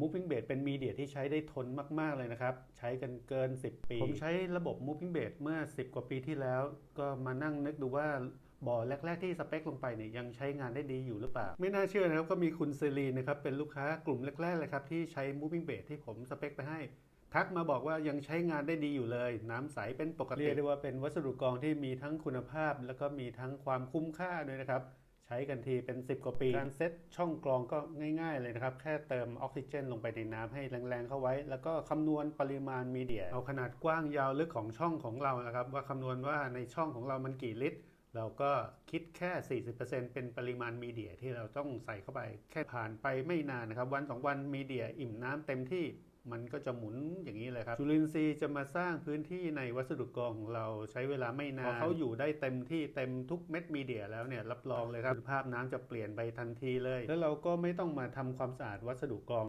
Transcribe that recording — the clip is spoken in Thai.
Moving Base เป็นมีเดียที่ใช้ได้ทนมาก ๆ เลยนะครับ ใช้กันเกิน 10 ปี ผมใช้ระบบ Moving Base เมื่อ 10 กว่าปีที่แล้ว ก็มานั่งนึกดูว่าบ่อแรก ๆ ที่สเปคลงไปเนี่ยยังใช้งานได้ดีอยู่หรือเปล่า ไม่น่าเชื่อนะครับ ก็มีคุณเซรีนะครับเป็นลูกค้ากลุ่มแรก ๆ เลยครับ ที่ใช้ Moving Base ที่ผมสเปคไปให้ ทักมาบอกว่ายังใช้งานได้ดีอยู่เลย น้ำใสเป็นปกติเรียกได้ว่าเป็นวัสดุกรองที่มีทั้งคุณภาพ แล้วก็มีทั้งความคุ้มค่าด้วยนะครับ ใช้กันทีเป็น 10 กว่าปี การเซตช่องกรองก็ง่าย ๆ เลยนะครับ แค่เติมออกซิเจน ลงไปในน้ำให้แรงๆเข้าไว้ แล้วก็คำนวณปริมาณมีเดีย เอาขนาดกว้างยาวลึกของช่องของเรานะครับ ว่าคำนวณว่าในช่องของเรามันกี่ลิตรเราก็คิดแค่ 40%เป็นปริมาณมีเดียที่เราต้องใส่เข้าไป แค่ผ่านไปไม่นานนะครับ วันสองวันมีเดียอิ่มน้ำเต็มที่ มันก็จะหมุนอย่างนี้เลยครับจุลินทรีย์จะมาสร้างพื้นที่ในวัสดุกรองของเราใช้เวลาไม่นานพอเขาอยู่ได้เต็มที่เต็มทุกเม็ดมีเดียแล้วเนี่ยรับรองเลยครับคุณภาพน้ำจะเปลี่ยนไปทันทีเลย แล้วเราก็ไม่ต้องมาทำความสะอาดวัสดุกรอง